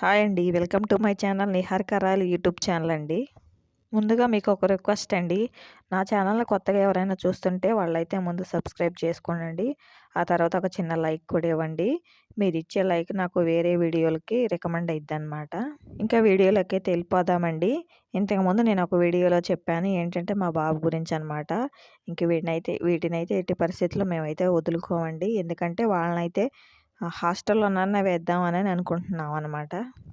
Hi అండి. Welcome to my channel Nihar Karal YouTube channel అండి. ముందుగా మీకు ఒక రిక్వెస్ట్ అండి. నా ఛానల్ని కొత్తగా ఎవరైనా చూస్తుంటే వాళ్ళైతే ముందు సబ్స్క్రైబ్ చేసుకోండి ఆ తర్వాత ఒక చిన్న లైక్ కూడా ఇవ్వండి. మీరు ఇచ్చే లైక్ నాకు వేరే వీడియోలకి రికమెండ్ అయిద్ది అనమాట ఇంకా వీడియోలకి అయితే వెళ్ళిపోదామండి ఇంతకుముందు నేను ఒక వీడియోలో చెప్పాను ఏంటంటే మా బాబు గురించి అనమాట ఇంక వీటినైతే వీటినైతే ఎట్టి పరిస్థితుల్లో మేమైతే వదులుకోమండి. ఎందుకంటే వాళ్ళనైతే హాస్టల్లోనన్నా వేద్దామని అనుకుంటున్నాం అనమాట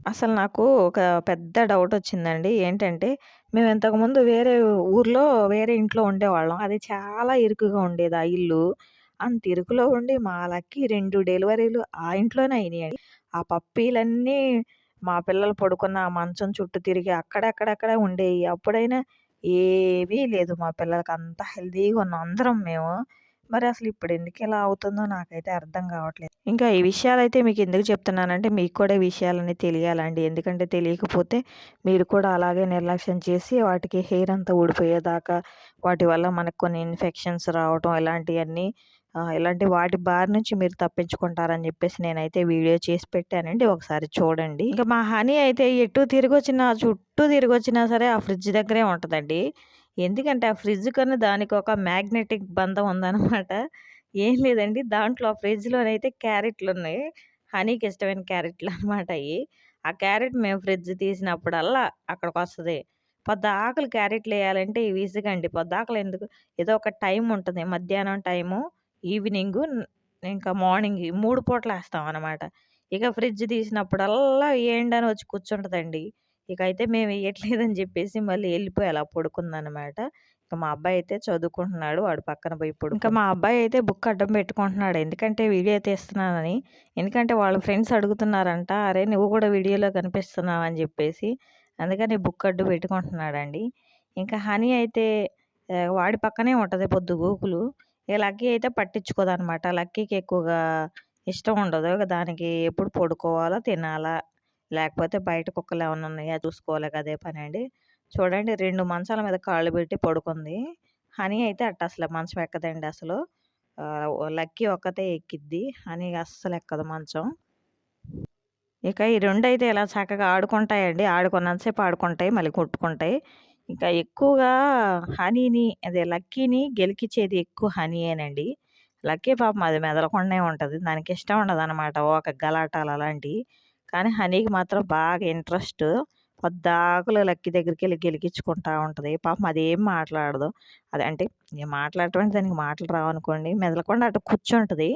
అసలు నాకు ఒక పెద్ద డౌట్ వచ్చిందండి. ఏంటంటే మేము ఇంతకుముందు వేరే ఊర్లో వేరే ఇంట్లో ఉండేవాళ్ళం. అది చాలా ఇరుకుగా ఉండేది ఆ ఇల్లు. అంత ఇరుకులో ఉండి మా లక్కి రెండు డెలివరీలు ఆ ఇంట్లోనే అయినాయండి. ఆ పప్పీలన్నీ మా పిల్లలు పడుకున్న ఆ మంచం చుట్టూ తిరిగి అక్కడక్కడక్కడ ఉండేవి. అప్పుడైనా ఏమీ లేదు మా పిల్లలకి అంత హెల్తీగా ఉన్నాం అందరం మేము. మరి అసలు ఇప్పుడు ఎందుకు ఇలా అవుతుందో నాకైతే అర్థం కావట్లేదు. ఇంకా ఈ విషయాలైతే మీకు ఎందుకు చెప్తున్నానంటే మీకు కూడా విషయాలని తెలియాలండి. ఎందుకంటే తెలియకపోతే మీరు కూడా అలాగే నిర్లక్ష్యం చేసి వాటికి హెయిర్ అంతా ఊడిపోయేదాకా వాటి వల్ల మనకు కొన్ని ఇన్ఫెక్షన్స్ రావటం ఇలాంటివన్నీ ఇలాంటి వాటి బారి నుంచి మీరు తప్పించుకుంటారని చెప్పేసి నేనైతే వీడియో చేసి పెట్టానండి. ఒకసారి చూడండి. ఇంకా మా హనీ అయితే ఎటు తిరిగి వచ్చినా చుట్టూ తిరిగి వచ్చినా సరే ఆ ఫ్రిడ్జ్ దగ్గరే ఉంటుందండి. ఎందుకంటే ఆ ఫ్రిడ్జ్ కన్నా దానికి ఒక మ్యాగ్నెటిక్ బంధం ఉందన్నమాట. ఏం లేదండి. దాంట్లో ఆ ఫ్రిడ్జ్లోనైతే క్యారెట్లు ఉన్నాయి హనీకి ఇష్టమైన క్యారెట్లు అనమాట అవి ఆ క్యారెట్ మేము ఫ్రిడ్జ్ తీసినప్పుడల్లా అక్కడికి వస్తుంది పొద్దాకలు క్యారెట్లు వేయాలంటే విసుగండి పొద్దాకలు ఎందుకు? ఏదో ఒక టైం ఉంటుంది. మధ్యాహ్నం టైము ఈవినింగ్ ఇంకా మార్నింగ్ మూడు పూటలు వేస్తాం అనమాట ఇక ఫ్రిడ్జ్ తీసినప్పుడల్లా ఏండని అని వచ్చి కూర్చుంటుందండి. ఇక అయితే మేము వేయట్లేదని చెప్పేసి మళ్ళీ వెళ్ళిపోయి అలా పడుకుందనమాట ఇంకా మా అబ్బాయి అయితే చదువుకుంటున్నాడు వాడు పక్కన పోయి పడు ఇంకా మా అబ్బాయి అయితే బుక్ అడ్డం పెట్టుకుంటున్నాడు. ఎందుకంటే వీడియో తీస్తున్నానని. ఎందుకంటే వాళ్ళ ఫ్రెండ్స్ అడుగుతున్నారంట అరే నువ్వు కూడా వీడియోలో కనిపిస్తున్నావు అని చెప్పేసి. అందుకని బుక్ అడ్డు పెట్టుకుంటున్నాడండి. ఇంకా హనీ అయితే వాడి పక్కనే ఉంటుంది పొద్దు గోకులు. ఇక లక్కీ అయితే పట్టించుకోదనమాట లక్కీకి ఎక్కువగా ఇష్టం ఉండదు. దానికి ఎప్పుడు పడుకోవాలో తినాలా లేకపోతే బయట కుక్కలు ఏమైనా ఉన్నాయా? చూసుకోవాలి అదే పని అండి. చూడండి రెండు మంచాల మీద కాళ్ళు పెట్టి పడుకుంది. హనీ అయితే అట్ట అసలు మంచం ఎక్కదండి అసలు. లక్కీ ఒక్కతే ఎక్కిద్ది. హనీ అస్సలు ఎక్కదు మంచం ఇక ఈ రెండు అయితే ఇలా చక్కగా ఆడుకుంటాయండి. ఆడుకున్నంతసేపు ఆడుకుంటాయి మళ్ళీ కొట్టుకుంటాయి. ఇంకా ఎక్కువగా హనీని అదే లక్కీని గెలికిచ్చేది ఎక్కువ హనీయేనండి. లక్కీ పాపం అది మెదలకుండానే ఉంటుంది. దానికి ఇష్టం ఉండదు అనమాట ఒక గలాటాలు అలాంటివి కానీ హనీకి మాత్రం బాగా ఇంట్రెస్ట్. పొద్దాకులు లక్కి దగ్గరికి వెళ్ళి గెలికించుకుంటా ఉంటుంది. పాపం అదేం మాట్లాడదు. అది అంటే మాట్లాడటం దానికి మాటలు రావనుకోండి మెదలకుండా అటు కూర్చుంటుంది.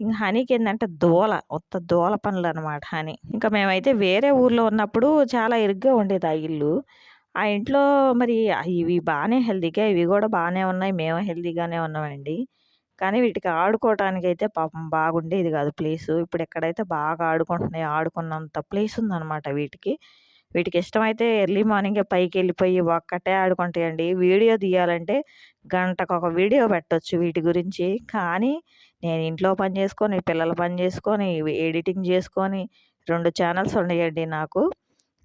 ఇంకా హనీకి ఏంటంటే దోల ఉత్త దోల పనులు అనమాట హనీ. ఇంకా మేమైతే వేరే ఊర్లో ఉన్నప్పుడు చాలా ఇరుగ్గా ఉండేది ఆ ఇల్లు. ఆ ఇంట్లో మరి ఇవి బాగానే హెల్తీగా ఇవి కూడా బాగానే ఉన్నాయి. మేము హెల్తీగానే ఉన్నామండి. కానీ వీటికి ఆడుకోవటానికి అయితే పాపం బాగుండేది కాదు ప్లేసు. ఇప్పుడు ఎక్కడైతే బాగా ఆడుకుంటున్నాయి ఆడుకున్నంత ప్లేస్ ఉందన్నమాట వీటికి. వీటికి ఇష్టమైతే ఎర్లీ మార్నింగే పైకి వెళ్ళిపోయి ఒక్కటే ఆడుకుంటాయండి. వీడియో తీయాలంటే గంటకు ఒక వీడియో పెట్టవచ్చు వీటి గురించి. కానీ నేను ఇంట్లో పని చేసుకొని పిల్లల పని చేసుకొని ఎడిటింగ్ చేసుకొని రెండు ఛానల్స్ ఉన్నాయండి నాకు.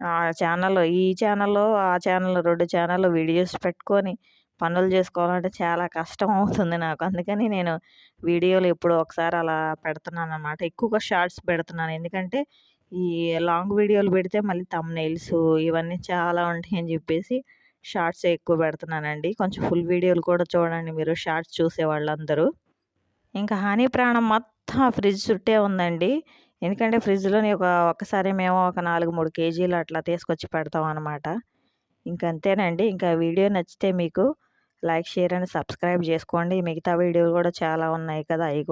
ఆ ఛానల్లో ఈ ఛానల్లో ఆ ఛానల్లో రెండు ఛానల్లో వీడియోస్ పెట్టుకొని పనులు చేసుకోవాలంటే చాలా కష్టం అవుతుంది నాకు. అందుకని నేను వీడియోలు ఎప్పుడు ఒకసారి అలా పెడుతున్నాను అనమాట ఎక్కువగా షార్ట్స్ పెడుతున్నాను. ఎందుకంటే ఈ లాంగ్ వీడియోలు పెడితే మళ్ళీ నెయిల్స్ ఇవన్నీ చాలా ఉంటాయి అని చెప్పేసి షార్ట్స్ ఎక్కువ పెడుతున్నానండి. కొంచెం ఫుల్ వీడియోలు కూడా చూడండి మీరు షార్ట్స్ చూసే వాళ్ళందరూ. ఇంకా హాని ప్రాణం మొత్తం ఫ్రిడ్జ్ చుట్టే ఉందండి. ఎందుకంటే ఫ్రిడ్జ్లోని ఒక ఒక్కసారి మేము ఒక నాలుగు మూడు కేజీలు అట్లా తీసుకొచ్చి పెడతాం అనమాట ఇంకంతేనండి. ఇంకా వీడియో నచ్చితే మీకు లైక్ షేర్ అండ్ సబ్స్క్రైబ్ చేసుకోండి. మిగతా వీడియోలు కూడా చాలా ఉన్నాయి కదా. అవి